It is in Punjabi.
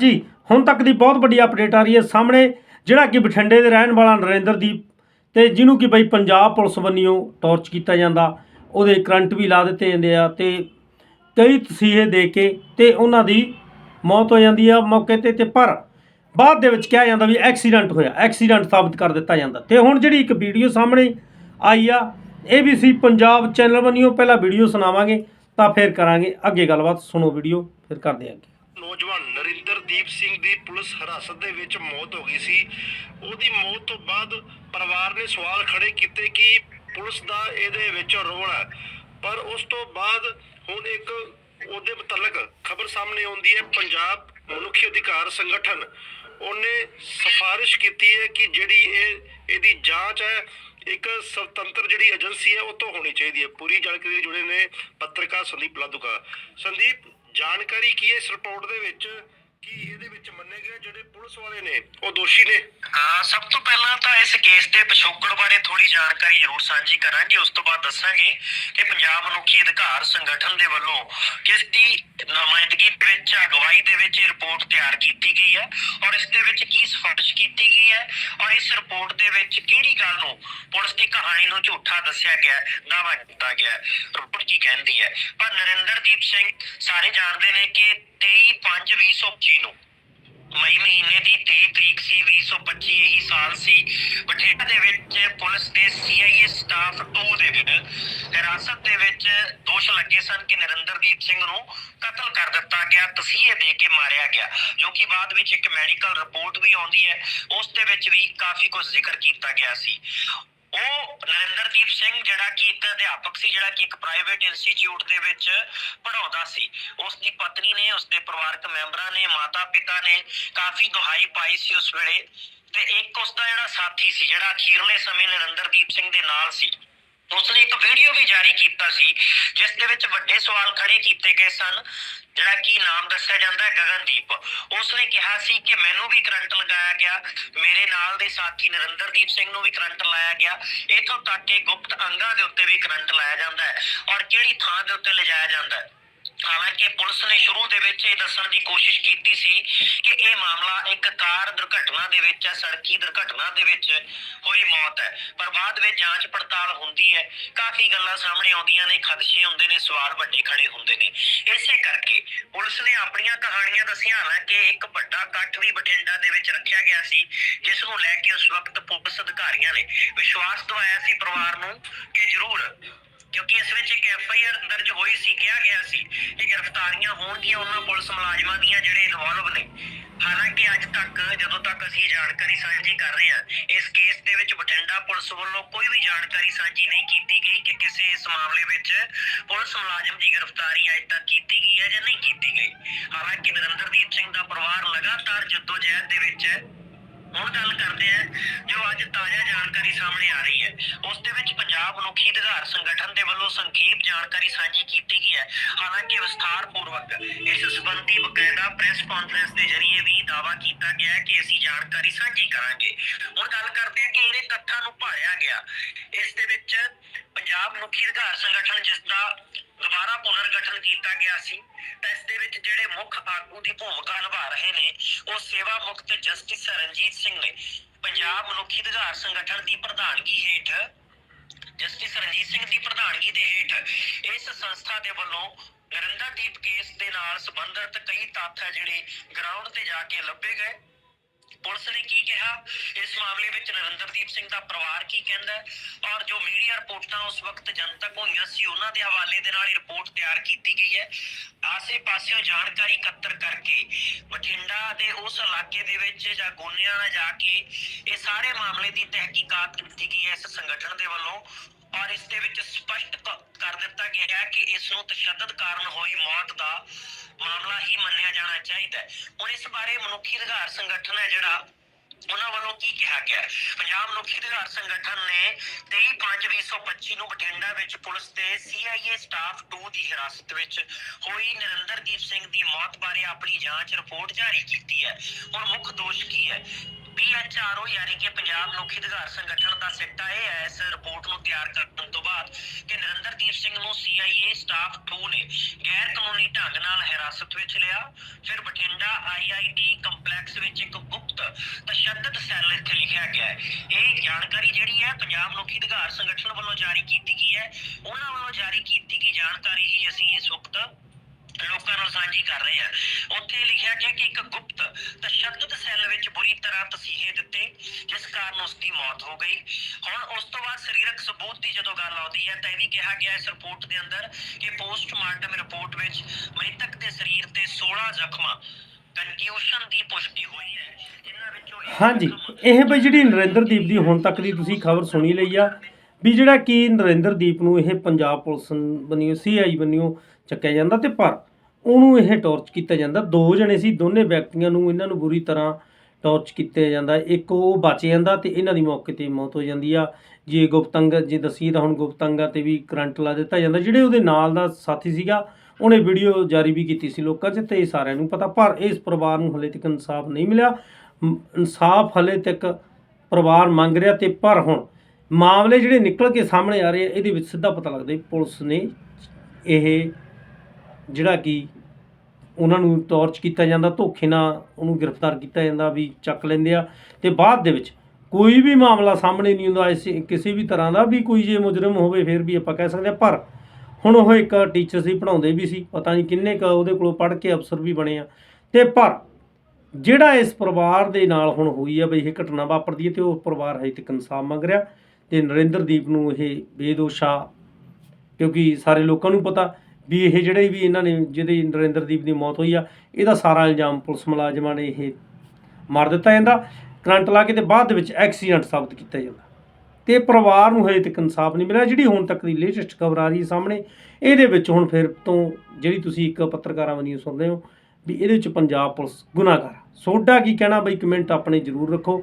ਜੀ, ਹੁਣ ਤੱਕ ਦੀ ਬਹੁਤ ਵੱਡੀ ਅਪਡੇਟ ਆ ਰਹੀ ਹੈ ਸਾਹਮਣੇ, ਜਿਹੜਾ ਕਿ ਬਠਿੰਡੇ ਦੇ ਰਹਿਣ ਵਾਲਾ ਨਰਿੰਦਰਦੀਪ ਤੇ ਜਿਹਨੂੰ ਕਿ ਬਈ ਪੰਜਾਬ ਪੁਲਿਸ ਵੱਲੋਂ ਟੌਰਚ ਕੀਤਾ ਜਾਂਦਾ, ਉਹਦੇ ਕਰੰਟ ਵੀ ਲਾ ਦਿੱਤੇ ਜਾਂਦੇ ਆ ਤੇ ਕਈ ਤਸੀਹੇ ਦੇ ਕੇ ਤੇ ਉਹਨਾਂ ਦੀ ਮੌਤ ਹੋ ਜਾਂਦੀ ਆ ਮੌਕੇ ਤੇ ਤੇ ਪਰ ਬਾਅਦ ਦੇ ਵਿੱਚ ਕਿਹਾ ਜਾਂਦਾ ਵੀ ਐਕਸੀਡੈਂਟ ਹੋਇਆ, ਐਕਸੀਡੈਂਟ ਸਾਬਤ ਕਰ ਦਿੱਤਾ ਜਾਂਦਾ। ਤੇ ਹੁਣ ਜਿਹੜੀ ਇੱਕ ਵੀਡੀਓ ਸਾਹਮਣੇ ਆਈ ਆ ABC ਪੰਜਾਬ ਚੈਨਲ ਵੱਲੋਂ, ਪਹਿਲਾਂ ਵੀਡੀਓ ਸੁਣਾਵਾਂਗੇ, ਤਾਂ ਫਿਰ ਕਰਾਂਗੇ ਅੱਗੇ ਗੱਲਬਾਤ, ਸੁਣੋ ਵੀਡੀਓ, ਫਿਰ ਕਰਦੇ ਹਾਂ ਨੌਜਵਾਨ ਨਰਿੰਦਰਦੀਪ ਸਿੰਘ ਦੀ ਪੁਲਿਸ ਹਿਰਾਸਤ ਦੇ ਵਿੱਚ ਮੌਤ ਹੋ ਗਈ ਸੀ। ਉਹਦੀ ਮੌਤ ਤੋਂ ਬਾਅਦ ਪਰਿਵਾਰ ਨੇ ਸਵਾਲ ਖੜੇ ਕੀਤੇ ਕਿ ਪੁਲਿਸ ਦਾ ਇਹਦੇ ਵਿੱਚ ਰੋਲ ਹੈ। ਪਰ ਉਸ ਤੋਂ ਬਾਅਦ ਹੁਣ ਇੱਕ ਉਹਦੇ ਮੁਤਲਕ ਖਬਰ ਸਾਹਮਣੇ ਆਉਂਦੀ ਹੈ। ਪੰਜਾਬ ਮਨੁੱਖੀ ਅਧਿਕਾਰ ਸੰਗਠਨ ਉਹਨੇ ਸਿਫਾਰਿਸ਼ ਕੀਤੀ ਹੈ ਕਿ ਜਿਹੜੀ ਇਹ ਇਹਦੀ ਜਾਂਚ ਹੈ, ਇੱਕ ਸੁਤੰਤਰ ਜਿਹੜੀ ਏਜੰਸੀ ਹੈ ਉਹ ਤੋਂ ਹੋਣੀ ਚਾਹੀਦੀ ਹੈ। ਪੂਰੀ ਜਾਣਕਾਰੀ ਜੁੜੇ ਨੇ ਪੱਤਰਕਾਰ ਸੰਦੀਪ ਲਾਦੂਕਾ। ਸੰਦੀਪ ਜਾਣਕਾਰੀ ਕੀ ਹੈ ਇਸ ਰਿਪੋਰਟ ਦੇ ਵਿੱਚ? ਕਿ ਇਹਦੇ ਵਿੱਚ ਮੰਨੇ ਗਏ ਜਿਹੜੇ ਪੁਲਿਸ ਵਾਲੇ ਨੇ? ਉਹ ਦੋਸ਼ੀ ਨੇ? ਹਾਂ ਸਭ ਤੋਂ ਪਹਿਲਾਂ ਤਾਂ ਇਸ ਕੇਸ ਦੇ ਪਿਛੋਕੜ ਬਾਰੇ ਥੋੜੀ ਜਾਣਕਾਰੀ ਜ਼ਰੂਰ ਸਾਂਝੀ ਕਰਾਂਗੇ। ਉਸ ਤੋਂ ਬਾਅਦ ਦੱਸਾਂਗੇ ਕਿ ਪੰਜਾਬ ਮਨੁੱਖੀ ਅਧਿਕਾਰ ਸੰਗਠਨ ਦੇ ਵੱਲੋਂ ਕਿਸ ਦੀ ਨੁਮਾਇੰਦਗੀ ਦੇ ਵਿੱਚ ਅਗਵਾਈ ਦੇ ਵਿੱਚ ਰਿਪੋਰਟ ਤਿਆਰ ਕੀਤੀ ਗਈ ਹੈ ਔਰ ਇਸ ਦੇ ਵਿੱਚ ਕੀ ਸਿਫਾਰਿਸ਼ ਕੀਤੀ ਗਈ ਹੈ ਔਰ ਇਸ ਰਿਪੋਰਟ ਦੇ ਵਿੱਚ ਕਿਹੜੀ ਗੱਲ ਨੂੰ ਪੁਲਿਸ ਦੀ ਕਹਾਣੀ ਨੂੰ ਝੂਠਾ ਦੱਸਿਆ ਗਿਆ ਹੈ, ਕੀਤਾ ਗਿਆ ਹੈ। ਰਿਪੋਰਟ ਕੀ ਕਹਿੰਦੀ ਹੈ? ਪਰ ਨਰਿੰਦਰਦੀਪ ਸਿੰਘ ਸਾਰੇ ਜਾਣਦੇ ਨੇ ਕਿ 23/5/2025 ਨੂੰ। ਮਈ ਮਹੀਨੇ ਦੀ 23 ਤਰੀਕ ਸੀ 2025 ਇਹੀ ਸਾਲ ਸੀ। ਬਠਿੰਡਾ ਦੇ ਵਿੱਚ ਪੁਲਿਸ ਦੇ ਸੀਆਈਏ ਸਟਾਫ 2 ਦੇ ਵਿੱਚ ਹਿਰਾਸਤ ਦੇ ਵਿੱਚ ਦੋਸ਼ ਲੱਗੇ ਸਨ ਕਿ ਨਰਿੰਦਰਦੀਪ ਸਿੰਘ ਨੂੰ ਕਤਲ ਕਰ ਦਿੱਤਾ ਗਿਆ, ਤਸੀਹੇ ਦੇ ਕੇ ਮਾਰਿਆ ਗਿਆ, ਜੋ ਕਿ ਬਾਅਦ ਵਿੱਚ ਇੱਕ ਮੈਡੀਕਲ ਰਿਪੋਰਟ ਵੀ ਆਉਂਦੀ ਹੈ। ਉਸ ਦੇ ਵਿੱਚ ਵੀ ਕਾਫੀ ਕੁਝ ਜ਼ਿਕਰ ਕੀਤਾ ਗਿਆ ਸੀ। ਉਹ ਨਰਿੰਦਰਦੀਪ ਸਿੰਘ ਜਿਹੜਾ ਕਿ ਇੱਕ ਅਧਿਆਪਕ ਸੀ, ਜਿਹੜਾ ਕਿ ਇੱਕ ਪ੍ਰਾਈਵੇਟ ਇੰਸਟੀਚਿਊਟ ਦੇ ਵਿੱਚ ਪੜਾਉਂਦਾ ਸੀ। ਉਸ ਦੀ ਪਤਨੀ ਨੇ ਉਸ ਦੇ ਪਰਿਵਾਰਕ ਮੈਂਬਰਾਂ ਨੇ ਮਾਤਾ ਪਿਤਾ ਨੇ ਕਾਫੀ ਦੁਹਾਈ ਪਾਈ ਸੀ ਉਸ ਵੇਲੇ ਤੇ ਇੱਕ ਉਸ ਦਾ ਜਿਹੜਾ ਸਾਥੀ ਸੀ, ਜਿਹੜਾ ਅਖੀਰਲੇ ਸਮੇਂ ਨਰਿੰਦਰਦੀਪ ਸਿੰਘ ਦੇ ਨਾਲ ਸੀ। ਉਸਨੇ ਇੱਕ ਵੀਡੀਓ ਵੀ ਜਾਰੀ ਕੀਤਾ ਸੀ, ਜਿਸ ਦੇ ਵਿੱਚ ਵੱਡੇ ਸਵਾਲ ਖੜੇ ਕੀਤੇ ਗਏ ਸਨ, ਜਿਹੜਾ ਕਿ ਨਾਮ ਦੱਸਿਆ ਜਾਂਦਾ ਹੈ ਗਗਨਦੀਪ। ਉਸਨੇ ਕਿਹਾ ਸੀ ਕਿ ਮੈਨੂੰ ਵੀ ਕਰੰਟ ਲਗਾਇਆ ਗਿਆ, ਮੇਰੇ ਨਾਲ ਦੇ ਸਾਥੀ ਨਰਿੰਦਰਦੀਪ ਸਿੰਘ ਨੂੰ ਵੀ ਕਰੰਟ ਲਾਇਆ ਗਿਆ, ਇਥੋਂ ਤੱਕ ਕਿ ਗੁਪਤ ਅੰਗਾਂ ਦੇ ਉੱਤੇ ਵੀ ਕਰੰਟ ਲਾਇਆ ਜਾਂਦਾ ਹੈ, ਔਰ ਕਿਹੜੀ ਥਾਂ ਦੇ ਉੱਤੇ ਲਿਜਾਇਆ ਜਾਂਦਾ ਹੈ। ਹਾਲਾਂਕਿ ਪੁਲਿਸ ਨੇ ਸ਼ੁਰੂ ਦੇ ਵਿੱਚ ਇਹ ਦੱਸਣ ਦੀ ਕੋਸ਼ਿਸ਼ ਕੀਤੀ ਸੀ ਕਿ ਇਹ ਮਾਮਲਾ ਇੱਕ ਕਾਰ ਦੁਰਘਟਨਾ ਦੇ ਵਿੱਚ ਹੈ, ਸੜਕੀ ਦੁਰਘਟਨਾ ਦੇ ਵਿੱਚ ਹੋਈ ਮੌਤ ਹੈ। ਪਰ ਬਾਅਦ ਵਿੱਚ ਜਾਂਚ ਪੜਤਾਲ ਹੁੰਦੀ ਹੈ। ਕਾਫੀ ਗੱਲਾਂ ਸਾਹਮਣੇ ਆਉਂਦੀਆਂ ਨੇ, ਖਦਸ਼ੇ ਹੁੰਦੇ ਨੇ, ਸਵਾਲ ਵੱਡੇ ਖੜੇ ਹੁੰਦੇ ਨੇ। ਇਸੇ ਕਰਕੇ ਪੁਲਿਸ ਨੇ ਆਪਣੀਆਂ ਕਹਾਣੀਆਂ ਦੱਸੀਆਂ। ਹਾਲਾਂਕਿ ਇੱਕ ਵੱਡਾ ਇਕੱਠ ਵੀ ਬਠਿੰਡਾ ਦੇ ਵਿੱਚ ਰੱਖਿਆ ਗਿਆ ਸੀ, ਜਿਸ ਨੂੰ ਲੈ ਕੇ ਉਸ ਵਕਤ ਪੁਲਿਸ ਅਧਿਕਾਰੀਆਂ ਨੇ ਵਿਸ਼ਵਾਸ ਦਿਵਾਇਆ ਸੀ ਪਰਿਵਾਰ ਨੂੰ ਕਿ ਜ਼ਰੂਰ ਕਿਉਂਕਿ ਇਸ ਵਿੱਚ ਇੱਕ ਐਫ ਆਈ ਆਰ ਦਰਜ ਹੋਈ ਸੀ, ਕਿਹਾ ਗਿਆ ਸੀ ਕਿ ਗ੍ਰਿਫਤਾਰੀਆਂ ਹੋਣਗੀਆਂ ਉਹਨਾਂ ਪੁਲਿਸ ਮੁਲਾਜ਼ਮਾਂ ਦੀਆਂ ਜਿਹੜੇ ਇਨਵੋਲਵ ਨੇ। ਹਾਲਾਂਕਿ ਅੱਜ ਤੱਕ, ਜਦੋਂ ਤੱਕ ਅਸੀਂ ਜਾਣਕਾਰੀ ਸਾਂਝੀ ਕਰ ਰਹੇ ਹਾਂ, ਇਸ ਕੇਸ ਦੇ ਵਿੱਚ ਬਠਿੰਡਾ ਪੁਲਿਸ ਵੱਲੋਂ ਕੋਈ ਵੀ ਜਾਣਕਾਰੀ ਸਾਂਝੀ ਨਹੀਂ ਕੀਤੀ ਗਈ ਕਿ ਕਿਸੇ ਇਸ ਮਾਮਲੇ ਵਿੱਚ ਪੁਲਿਸ ਮੁਲਾਜ਼ਮ ਦੀ ਗ੍ਰਿਫਤਾਰੀ ਅੱਜ ਤੱਕ ਕੀਤੀ ਗਈ ਹੈ ਜਾਂ ਨਹੀਂ ਕੀਤੀ ਗਈ। ਹਾਲਾਂਕਿ ਨਰਿੰਦਰਦੀਪ ਸਿੰਘ ਦਾ ਪਰਿਵਾਰ ਲਗਾਤਾਰ ਜਦੋਜਹਿਦ ਦੇ ਵਿੱਚ ਹੈ। ਹੁਣ ਗੱਲ ਕਰਦੇ ਹਾਂ ਜੋ ਅੱਜ ਤਾਜ਼ਾ ਜਾਣਕਾਰੀ ਸਾਹਮਣੇ ਆ ਰਹੀ ਹੈ। ਉਸ ਦੇ ਵਿੱਚ ਪੰਜਾਬ ਮਨੁੱਖੀ ਅਧਿਕਾਰ ਸੰਗਠਨ ਦੇ ਵੱਲੋਂ ਸੰਖੇਪ ਜਾਣਕਾਰੀ ਸਾਂਝੀ ਕੀਤੀ ਗਈ ਹੈ। ਹਾਲਾਂਕਿ ਵਿਸਥਾਰ ਪੂਰਵਕ ਇਸ ਸੰਬੰਧੀ ਬਕਾਇਦਾ ਪ੍ਰੈਸ ਕਾਨਫਰੰਸ ਦੇ ਜ਼ਰੀਏ ਵੀ ਦਾਅਵਾ ਕੀਤਾ ਗਿਆ ਹੈ ਕਿ ਅਸੀਂ ਜਾਣਕਾਰੀ ਸਾਂਝੀ ਕਰਾਂਗੇ। ਹੁਣ ਗੱਲ ਕਰਦੇ ਹਾਂ ਕਿ ਇਹਦੇ ਤੱਥਾਂ ਨੂੰ ਭਾਲਿਆ ਗਿਆ। ਇਸ ਦੇ ਵਿੱਚ ਪੰਜਾਬ ਮਨੁੱਖੀ ਅਧਿਕਾਰ ਸੰਗਠਨ ਜਿਸ ਦਾ ਦੁਬਾਰਾ ਪੁਨਰਗਠਨ ਕੀਤਾ ਗਿਆ ਸੀ ਇਸ ਦੇ ਵਿੱਚ ਜਿਹੜੇ ਮੁੱਖ ਆਗੂ ਦੀ ਭੂਮਿਕਾ ਨਿਭਾ ਰਹੇ ਨੇ, ਉਹ ਸੇਵਾ ਮੁਕਤ ਜਸਟਿਸ ਰਣਜੀਤ ਸਿੰਘ ਨੇ। ਪੰਜਾਬ ਮਨੁੱਖੀ ਅਧਿਕਾਰ ਸੰਗਠਨ ਦੀ ਪ੍ਰਧਾਨਗੀ ਹੇਠ, ਜਸਟਿਸ ਰਣਜੀਤ ਸਿੰਘ ਦੀ ਪ੍ਰਧਾਨਗੀ ਦੇ ਹੇਠ, ਇਸ ਸੰਸਥਾ ਦੇ ਵੱਲੋਂ ਨਰਿੰਦਰਦੀਪ ਕੇਸ ਦੇ ਨਾਲ ਸੰਬੰਧਿਤ ਕਈ ਤੱਥ ਜਿਹੜੇ ਗਰਾਊਂਡ ਤੇ ਜਾ ਕੇ ਲੱਭੇ ਗਏ। ਪੁਲਿਸ ਨੇ ਕੀ ਕਿਹਾ? ਇਸ ਮਾਮਲੇ ਵਿੱਚ ਨਰਿੰਦਰਦੀਪ ਸਿੰਘ ਦਾ ਪਰਿਵਾਰ ਕੀ ਕਹਿੰਦਾ ਹੈ? ਔਰ ਜੋ ਮੀਡੀਆ ਰਿਪੋਰਟਾਂ ਉਸ ਵਕਤ ਜਨਤਕ ਹੋਈਆਂ ਸੀ, ਉਹਨਾਂ ਦੇ ਹਵਾਲੇ ਦੇ ਨਾਲ ਇਹ ਰਿਪੋਰਟ ਤਿਆਰ ਕੀਤੀ ਗਈ ਹੈ। ਆਸੇ-ਪਾਸਿਓਂ ਜਾਣਕਾਰੀ ਇਕੱਤਰ ਕਰਕੇ ਬਠਿੰਡਾ ਦੇ ਉਸ ਇਲਾਕੇ ਦੇ ਵਿੱਚ ਜਾਂ ਗੋਨਿਆਂ ਨਾਲ ਜਾ ਕੇ ਇਹ ਸਾਰੇ ਮਾਮਲੇ ਦੀ ਤਹਿਕੀਕਾਤ ਕੀਤੀ ਗਈ ਹੈ ਇਸ ਸੰਗਠਨ ਦੇ ਵੱਲੋਂ। ਔਰ ਇਸ ਦੇ ਵਿੱਚ ਸਪਸ਼ਟ ਕਰ ਦਿੱਤਾ ਗਿਆ ਹੈ ਕਿ ਇਸ ਨੂੰ ਤਸ਼ੱਦਦ ਕਾਰਨ ਹੋਈ ਮੌਤ ਦਾ ਮਾਮਲਾ ਹੀ ਮੰਨਿਆ ਜਾਣਾ ਚਾਹੀਦਾ ਹੈ। ਹੁਣ ਇਸ ਬਾਰੇ ਮਨੁੱਖੀ ਅਧਿਕਾਰ ਸੰਗਠਨ ਹੈ ਜਿਹੜਾ, ਉਹਨਾਂ ਵੱਲੋਂ ਕੀ ਕਿਹਾ ਗਿਆ ਪੰਜਾਬ ਮਨੁੱਖੀ ਅਧਿਕਾਰ ਸੰਗਠਨ ਨੇ 23/5/2025 ਨੂੰ ਬਠਿੰਡਾ ਵਿੱਚ ਪੁਲਿਸ ਦੇ ਸੀਆਈਏ ਸਟਾਫ 2 ਦੀ ਹਿਰਾਸਤ ਵਿੱਚ ਹੋਈ ਨਰਿੰਦਰਦੀਪ ਸਿੰਘ ਦੀ ਮੌਤ ਬਾਰੇ ਆਪਣੀ ਜਾਂਚ ਰਿਪੋਰਟ ਜਾਰੀ ਕੀਤੀ ਹੈ। ਹੁਣ ਮੁੱਖ ਦੋਸ਼ ਕੀ ਹੈ? ਪੀਐਚਆਰਓ ਯਾਨੀ ਕਿ ਪੰਜਾਬ ਮਨੁੱਖੀ ਅਧਿਕਾਰ ਸੰਗਠਨ ਦਾ ਸਿੱਟਾ ਇਹ ਹੈ, ਇਸ ਰਿਪੋਰਟ ਨੂੰ ਤਿਆਰ ਕਰ ਤੋਂ ਬਾਅਦ ਕਿ ਨਰਿੰਦਰਦੀਪ ਸਿੰਘ ਨੂੰ ਸੀਆਈਏ ਸਟਾਫ 2 ਨੇ ਗੈਰ ਕਾਨੂੰਨੀ ਢੰਗ ਨਾਲ ਹਿਰਾਸਤ ਵਿੱਚ ਲਿਆ। ਫਿਰ ਬਠਿੰਡਾ ਆਈਆਈਟੀ ਕੰਪਲੈਕਸ ਵਿੱਚ ਇੱਕ ਗੁਪਤ ਤਸ਼ੱਦਦ ਸੈੱਲ ਇੱਥੇ ਲਿਖਿਆ ਗਿਆ ਹੈ। ਇਹ ਜਾਣਕਾਰੀ ਜਿਹੜੀ ਹੈ ਪੰਜਾਬ ਮਨੁੱਖੀ ਅਧਿਕਾਰ ਸੰਗਠਨ ਵੱਲੋਂ ਜਾਰੀ ਕੀਤੀ ਗਈ ਹੈ। ਉਹਨਾਂ ਵੱਲੋਂ ਜਾਰੀ ਕੀਤੀ ਗਈ ਜਾਣਕਾਰੀ ਹੀ ਅਸੀਂ ਇਸ ਵਕਤ ਲੋਕਾਂ ਨਾਲ ਸਾਂਝੀ ਕਰ ਰਹੇ ਹਾਂ ਉੱਥੇ ਲਿਖਿਆ ਗਿਆ ਕਿ ਇੱਕ ਗੁਪਤ ਤਸ਼ੱਦਦ ਸੈੱਲ ਵਿੱਚ ਬੁਰੀ ਤਰ੍ਹਾਂ ਤਸੀਹੇ ਦਿੱਤੇ, ਜਿਸ ਕਾਰਨ ਉਸ ਦੀ ਮੌਤ ਹੋ ਗਈ। ਹੁਣ ਉਸ ਤੋਂ ਬਾਅਦ ਸਰੀਰਕ ਸਬੂਤ ਦੀ ਜਦੋਂ ਗੱਲ ਆਉਂਦੀ ਹੈ, ਤਾਂ ਇਹ ਵੀ ਕਿਹਾ ਗਿਆ ਇਸ ਰਿਪੋਰਟ ਦੇ ਅੰਦਰ ਕਿ ਪੋਸਟਮਾਰਟਮ ਰਿਪੋਰਟ ਵਿੱਚ ਮ੍ਰਿਤਕ ਦੇ ਸਰੀਰ ਤੇ 16 ਜ਼ਖਮਾਂ ਕੰਟਿਊਸ਼ਨ ਦੀ ਪੁਸ਼ਟੀ ਹੋਈ ਹੈ। ਜਿਨ੍ਹਾਂ ਵਿੱਚੋਂ ਹਾਂਜੀ, ਇਹ ਬਈ ਜਿਹੜੀ ਨਰਿੰਦਰਦੀਪ ਦੀ ਹੁਣ ਤੱਕ ਦੀ ਤੁਸੀਂ ਖਬਰ ਸੁਣੀ ਲਈ ਆ, ਵੀ ਜਿਹੜਾ ਕਿ ਨਰਿੰਦਰਦੀਪ ਨੂੰ ਇਹ ਪੰਜਾਬ ਪੁਲਿਸ ਬਣੀਓ ਸੀਆਈ ਬਣੀਓ ਚੱਕਿਆ ਜਾਂਦਾ ਤੇ ਪਰ ਉਹਨੂੰ ਇਹ ਟੌਰਚ ਕੀਤਾ ਜਾਂਦਾ। ਦੋ ਜਣੇ ਸੀ, ਦੋਨੇ ਵਿਅਕਤੀਆਂ ਨੂੰ ਇਹਨਾਂ ਨੂੰ ਬੁਰੀ ਤਰ੍ਹਾਂ ਟੌਰਚ ਕੀਤਾ ਜਾਂਦਾ। ਇੱਕ ਉਹ ਬਚ ਜਾਂਦਾ ਤੇ ਇਹਨਾਂ ਦੀ ਮੌਕੇ ਤੇ ਮੌਤ ਹੋ ਜਾਂਦੀ ਆ। ਜੇ ਗੁਪਤੰਗ, ਜੇ ਦਸੀਏ ਤਾਂ ਹੁਣ ਗੁਪਤੰਗਾ ਤੇ ਵੀ ਕਰੰਟ ਲਾ ਦਿੱਤਾ ਜਾਂਦਾ। ਜਿਹੜੇ ਉਹਦੇ ਨਾਲ ਦਾ ਸਾਥੀ ਸੀਗਾ, ਉਹਨੇ ਵੀਡੀਓ ਜਾਰੀ ਵੀ ਕੀਤੀ ਸੀ ਲੋਕਾਂ 'ਚ ਤੇ ਇਹ ਸਾਰਿਆਂ ਨੂੰ ਪਤਾ। ਪਰ ਇਸ ਪਰਿਵਾਰ ਨੂੰ ਹਲੇ ਤੱਕ ਇਨਸਾਫ ਨਹੀਂ ਮਿਲਿਆ। ਇਨਸਾਫ ਹਲੇ ਤੱਕ ਪਰਿਵਾਰ ਮੰਗ ਰਿਹਾ ਤੇ ਪਰ ਹੁਣ ਮਾਮਲੇ ਜਿਹੜੇ ਨਿਕਲ ਕੇ ਸਾਹਮਣੇ ਆ ਰਹੇ ਆ, ਇਹਦੇ ਵਿੱਚ ਸਿੱਧਾ ਪਤਾ ਲੱਗਦਾ ਪੁਲਿਸ ਨੇ ਇਹ ਜਿਹੜਾ ਕਿ ਉਹਨਾਂ ਨੂੰ ਟੌਰਚ ਕੀਤਾ ਜਾਂਦਾ, ਧੋਖੇ ਨਾਲ ਉਹਨੂੰ ਗ੍ਰਿਫਤਾਰ ਕੀਤਾ ਜਾਂਦਾ ਵੀ ਚੱਕ ਲੈਂਦੇ ਆ। ਤੇ ਬਾਅਦ ਦੇ ਵਿੱਚ ਕੋਈ ਵੀ ਮਾਮਲਾ ਸਾਹਮਣੇ ਨਹੀਂ ਆਉਂਦਾ, ਇਸ ਕਿਸੇ ਵੀ ਤਰ੍ਹਾਂ ਦਾ ਵੀ ਕੋਈ ਜੇ ਮੁਜਰਮ ਹੋਵੇ ਫਿਰ ਵੀ ਆਪਾਂ ਕਹਿ ਸਕਦੇ ਆ। ਪਰ ਹੁਣ ਉਹ ਇੱਕ ਟੀਚਰ ਸੀ ਪੜਾਉਂਦੇ ਵੀ ਸੀ, ਪਤਾ ਨਹੀਂ ਕਿੰਨੇ ਕ ਉਹਦੇ ਕੋਲੋਂ ਪੜ੍ਹ ਕੇ ਅਫਸਰ ਵੀ ਬਣੇ ਆ। ਤੇ ਪਰ ਜਿਹੜਾ ਇਸ ਪਰਿਵਾਰ ਦੇ ਨਾਲ ਹੁਣ ਹੋਈ ਆ ਬਈ ਇਹ ਘਟਨਾ ਵਾਪਰਦੀ ਹੈ ਤੇ ਉਹ ਪਰਿਵਾਰ ਹਜੇ ਤੱਕ ਇਨਸਾਫ ਮੰਗ ਰਿਹਾ। ਤੇ ਨਰਿੰਦਰਦੀਪ ਨੂੰ ਇਹ ਬੇਦੋਸ਼ਾ ਕਿਉਂਕਿ ਸਾਰੇ ਲੋਕਾਂ ਨੂੰ ਪਤਾ ਵੀ ਇਹ ਜਿਹੜੇ ਵੀ ਇਹਨਾਂ ਨੇ, ਜਿਹਦੇ ਨਰਿੰਦਰਦੀਪ ਦੀ ਮੌਤ ਹੋਈ ਆ, ਇਹਦਾ ਸਾਰਾ ਇਲਜ਼ਾਮ ਪੁਲਿਸ ਮੁਲਾਜ਼ਮਾਂ ਨੇ ਇਹ ਮਾਰ ਦਿੱਤਾ ਜਾਂਦਾ। ਕਰੰਟ ਲਾ ਕੇ ਤੇ ਬਾਅਦ ਦੇ ਵਿੱਚ ਐਕਸੀਡੈਂਟ ਸਾਬਤ ਕੀਤਾ ਜਾਂਦਾ। ਤੇ ਪਰਿਵਾਰ ਨੂੰ ਹਜੇ ਤੱਕ ਇਨਸਾਫ ਨਹੀਂ ਮਿਲਿਆ, ਜਿਹੜੀ ਹੁਣ ਤੱਕ ਦੀ ਲੇਟੈਸਟ ਖਬਰ ਆ ਰਹੀ ਹੈ ਸਾਹਮਣੇ, ਇਹਦੇ ਵਿੱਚ ਹੁਣ ਫਿਰ ਤੋਂ ਜਿਹੜੀ ਤੁਸੀਂ ਇੱਕ ਪੱਤਰਕਾਰਾਂ ਵਜੋਂ ਸੁਣਦੇ ਹੋ, ਵੀ ਇਹਦੇ ਵਿੱਚ ਪੰਜਾਬ ਪੁਲਿਸ ਗੁਨਾਹਗਾਰ ਸੋਡਾ ਕੀ ਕਹਿਣਾ ਬਈ ਕਮੈਂਟ ਆਪਣੇ ਜ਼ਰੂਰ ਰੱਖੋ।